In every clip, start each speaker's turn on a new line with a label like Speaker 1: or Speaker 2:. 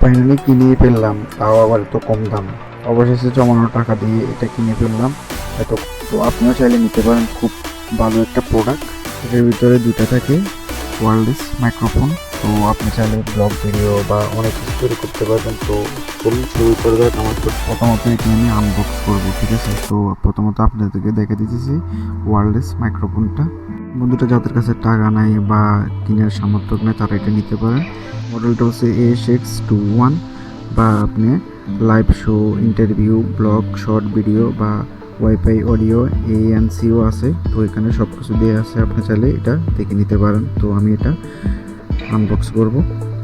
Speaker 1: Finally কিনেই ফেললাম, তাও আবার এত কম দাম। অবশেষে জমানো টাকা দিয়ে এটা কিনে ফেললাম। এত তো আপনিও চাইলে নিতে পারেন খুব ভালো একটা প্রোডাক্ট এটার ভিতরে দুটো থাকে ওয়ারলেস মাইক্রোফোন তো আপনি চাইলে ব্লগ ভিডিও বা অনেক কিছু তৈরি করতে পারবেন। তো চলুন শুরু করে দেওয়া আমার প্রথমত এটি আমি আনবক্স করব, ঠিক আছে? তো প্রথমত আপনাদেরকে দেখে দিতেছি ওয়ারলেস মাইক্রোফোনটা বন্ধুটা যাদের কাছে টাকা নাই বা কেনার সামর্থ্য নেই, তারা এটা নিতে পারেন। মডেলটা হচ্ছে এস এক্স টু ওয়ান বা আপনি live show interview blog short video বা ওয়াইফাই অডিও এএনসিও আছে, তো এখানে সব কিছু দিয়ে আছে, আপনি চাইলে এটা দেখে নিতে পারেন। তো আমি এটা আনবক্স করব।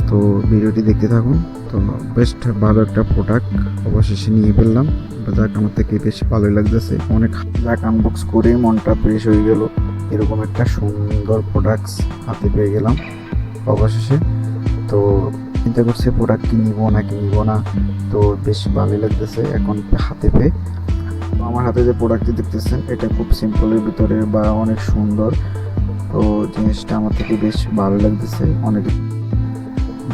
Speaker 1: তো ভিডিওটি দেখতে থাকুন। তো বেশ ভালো একটা প্রোডাক্ট অবশেষে নিয়ে ফেললাম। যাক, আমার থেকে বেশ ভালোই লাগতেছে। অনেক যাক আনবক্স করে মনটা ফ্রেশ হয়ে গেল। এরকম একটা সুন্দর প্রোডাক্টস হাতে পেয়ে গেলাম। অবশেষে তো চিন্তা করছি প্রোডাক্ট কি নিবো না কি নিবো না। তো বেশ ভালোই লাগতেছে এখন হাতে পেয়ে। আমার হাতে যে প্রোডাক্টটি দেখতেছেন, এটা খুব সিম্পলের ভিতরে বা অনেক সুন্দর। তো জিনিসটা আমার থেকে বেশ ভালো লাগতেছে। অনেক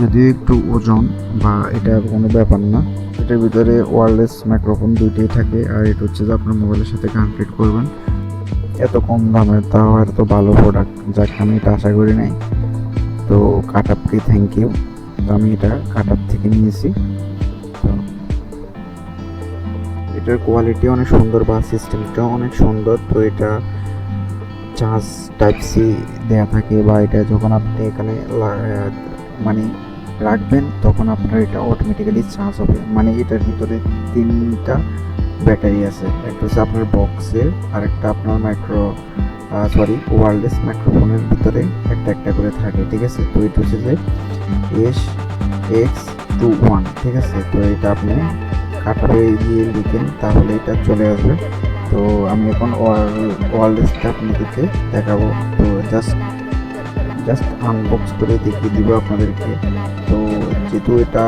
Speaker 1: যদিও একটু ওজন বা এটা কোনো ব্যাপার না। এটার ভিতরে ওয়ারলেস মাইক্রোফোন দুইটাই থাকে আর এটা হচ্ছে যে আপনার মোবাইলের সাথে কানেক্টেড করবেন। এত কম দামে তাও এত ভালো প্রোডাক্ট যাকে আমি এটা আশা করি নাই। তো কাটাপকে থ্যাংক ইউ আমি এটা কাটাপ থেকে নিয়েছি। এটার কোয়ালিটি অনেক সুন্দর, বা সিস্টেমটাও অনেক সুন্দর। তো এটা চার্জ টাইপ সি দেওয়া থাকে, বা এটা যখন আপনি এখানে মানে রাখবেন, তখন আপনার এটা অটোমেটিক্যালি চার্জ হবে। মানে এটার ভিতরে তিনটা ব্যাটারি আছে। একটা হচ্ছে আপনার বক্সের আর একটা আপনার মাইক্রো সরি ওয়ারলেস মাইক্রোফোনের ভিতরে একটা একটা করে থাকে, ঠিক আছে? তো এটা হচ্ছে যে এস এক্স টু ওয়ান ঠিক আছে? তো এটা আপনি কাটারে দিয়ে লিখেন, তাহলে এটা চলে আসবে। তো আমি এখন ওয়ারলেসটা আপনাদেরকে দেখাবো। তো জাস্ট জাস্ট আনবক্স করে দেখিয়ে দিব আপনাদেরকে। তো যেহেতু এটা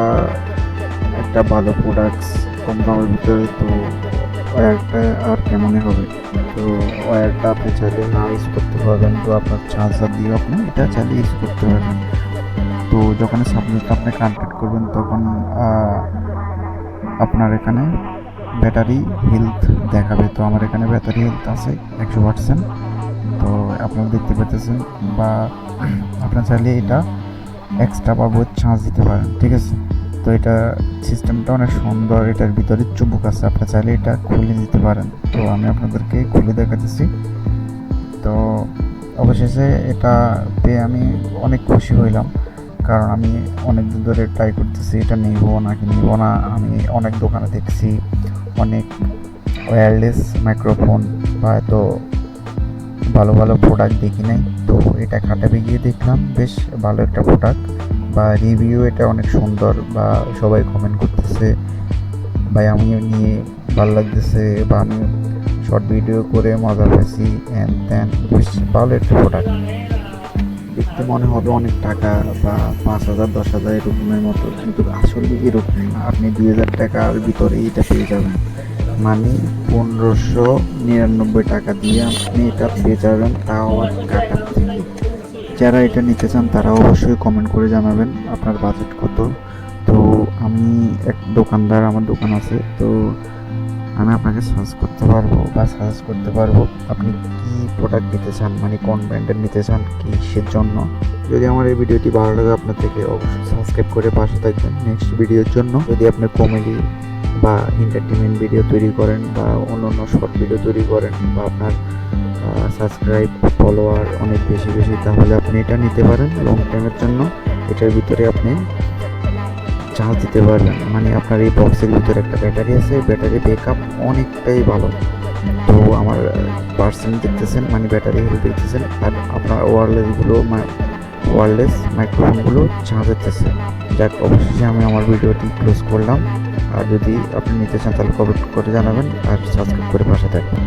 Speaker 1: একটা ভালো প্রোডাক্টস কম দামের ভিতরে তো ওয়্যারটা আর কেমনই হবে? তো ওয়্যারটা আপনি চাইলে না ইউজ করতে পারবেন। তো আপনার চার্জার দিয়ে আপনি এটা চাইলে ইউজ করতে পারবেন। তো যখন সাবমিট আপনি কানেক্ট করবেন, তখন আপনার এখানে ব্যাটারি হেলথ দেখাবে। তো আমার এখানে ব্যাটারি হেলথ আছে একশো পার্সেন্ট তো আপনারা দেখতে পেতেছেন বা আপনার চাইলে এটা এক্সট্রা বা বোধ চার্জ দিতে পারেন। ঠিক আছে? তো এটা সিস্টেমটা অনেক সুন্দর, এটার ভিতরে চুবুক আছে আপনার চাইলে এটা খুলে নিতে পারেন। তো আমি আপনাদেরকে খুলে দেখাতেছি। তো অবশেষে এটা পেয়ে আমি অনেক খুশি হইলাম, কারণ আমি অনেক দিন ধরে ট্রাই করতেছি, এটা নিব না কি নিব না, আমি অনেক দোকানে দেখছি, অনেক ওয়্যারলেস মাইক্রোফোন বা এত ভালো ভালো প্রোডাক্ট দেখি নাই। তো এটা খাটাবে গিয়ে দেখলাম, বেশ ভালো একটা প্রোডাক্ট বা রিভিউ এটা অনেক সুন্দর বা সবাই কমেন্ট করতেছে, ভাই, আমিও নিয়ে ভালো লাগতেছে বা আমি শর্ট ভিডিও করে মজা পাইছি অ্যান্ড ত্যান বেশ ভালো একটা প্রোডাক্ট দেখতে মনে হবে অনেক টাকা বা পাঁচ হাজার, দশ হাজার এরকমের মতো, কিন্তু আসলে এরকম আপনি দুই হাজার টাকার ভিতরে এটা পেয়ে যাবেন। মানে পনেরোশো নিরানব্বই টাকা দিয়ে আপনি এটা পেয়ে যাবেন, তাও থেকে যারা এটা নিতে চান, তারা অবশ্যই কমেন্ট করে জানাবেন আপনার বাজেট কত। তো আমি এক দোকানদার, আমার দোকান আছে, তো আমি আপনাকে সার্চ করতে পারব বা সার্চ করতে পারব আপনি কি প্রোডাক্ট নিতে চান মানে কোন ব্র্যান্ডের নিতে চান, কিসের জন্য। যদি আমার এই ভিডিওটি ভালো লাগে, আপনার থেকে অবশ্যই সাবস্ক্রাইব করে পাশে থাকবেন। নেক্সট ভিডিওর জন্য যদি আপনি কমেডি বা এন্টারটেনমেন্ট ভিডিও তৈরি করেন বা অন্য অন্য শর্ট ভিডিও তৈরি করেন বা আপনার সাবস্ক্রাইব ফলোয়ার অনেক বেশি বেশি, তাহলে আপনি এটা নিতে পারেন লং টাইমের জন্য। এটার ভিতরে আপনি চার্জ দিতে পারবেন। মানে আপনার এই বক্সের ভিতরে একটা ব্যাটারি আছে ব্যাটারি ব্যাকআপ অনেকটাই ভালো। তো আমার পার্সেন্ট দেখতেছেন মানে ব্যাটারি হেলথ দেখতেছেন, আর আপনার ওয়ারলেসগুলো ওয়ারলেস মাইক্রোফোনগুলো চার্জ দিতেছে। যাক, অবশেষে আমি আমার ভিডিওটি ক্লোজ করলাম। আর যদি আপনি নিতে চান, তাহলে কমেন্ট করে জানাবেন, আর সাবস্ক্রাইব করে পাশে থাকবেন।